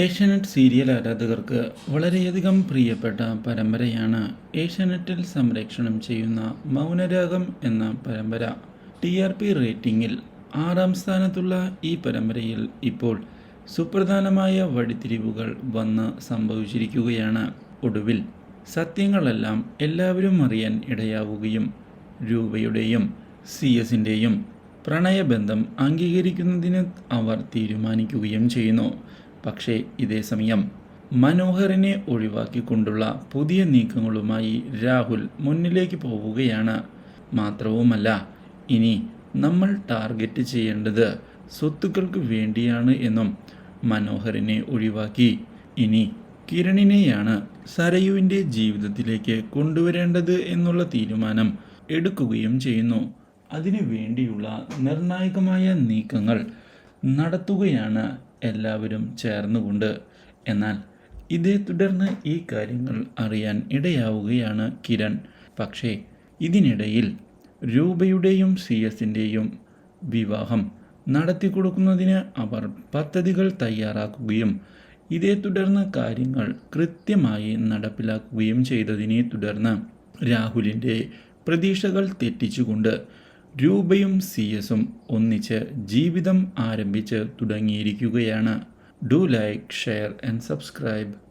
Asianet serial ആരാധകർക്ക് വളരെയധികം പ്രിയപ്പെട്ട പരമ്പരയാണ് ഏഷ്യാനെറ്റിൽ സംരക്ഷണം ചെയ്യുന്ന മൗനരാഗം എന്ന പരമ്പര. ടി ആർ പി റേറ്റിംഗിൽ ആറാം സ്ഥാനത്തുള്ള ഈ പരമ്പരയിൽ ഇപ്പോൾ സുപ്രധാനമായ വഴിത്തിരിവുകൾ വന്ന് സംഭവിച്ചിരിക്കുകയാണ്. ഒടുവിൽ സത്യങ്ങളെല്ലാം എല്ലാവരും അറിയാൻ ഇടയാവുകയും രൂപയുടെയും സി എസിന്റെയും പ്രണയബന്ധം അംഗീകരിക്കുന്നതിന് അവർ തീരുമാനിക്കുകയും ചെയ്യുന്നു. പക്ഷേ ഇതേ സമയം മനോഹറിനെ ഒഴിവാക്കിക്കൊണ്ടുള്ള പുതിയ നീക്കങ്ങളുമായി രാഹുൽ മുന്നിലേക്ക് പോവുകയാണ്. മാത്രവുമല്ല ഇനി നമ്മൾ ടാർഗറ്റ് ചെയ്യേണ്ടത് സ്വത്തുക്കൾക്ക് വേണ്ടിയാണ് എന്നും മനോഹറിനെ ഒഴിവാക്കി. ഇനി കിരണിനെയാണ് സരയുവിന്റെ ജീവിതത്തിലേക്ക് കൊണ്ടുവരേണ്ടത് എന്നുള്ള തീരുമാനം എടുക്കുകയും ചെയ്യുന്നു. അതിനു വേണ്ടിയുള്ള നിർണായകമായ നീക്കങ്ങൾ നടത്തുകയാണ് എല്ലാവരും ചേർന്നുകൊണ്ട്. എന്നാൽ ഇതേ തുടർന്ന് ഈ കാര്യങ്ങൾ അറിയാൻ ഇടയാവുകയാണ് കിരൺ. പക്ഷേ ഇതിനിടയിൽ രൂപയുടെയും സി എസിന്റെയും വിവാഹം നടത്തി കൊടുക്കുന്നതിന് അവർ പദ്ധതികൾ തയ്യാറാക്കുകയും ഇതേ തുടർന്ന് കാര്യങ്ങൾ കൃത്യമായി നടപ്പിലാക്കുകയും ചെയ്തതിനെ തുടർന്ന് രാഹുലിന്റെ പ്രതീക്ഷകൾ തെറ്റിച്ചുകൊണ്ട് രൂപയും സി എസും ഒന്നിച്ച് ജീവിതം ആരംഭിച്ച് തുടങ്ങിയിരിക്കുകയാണ്. Do like share and subscribe.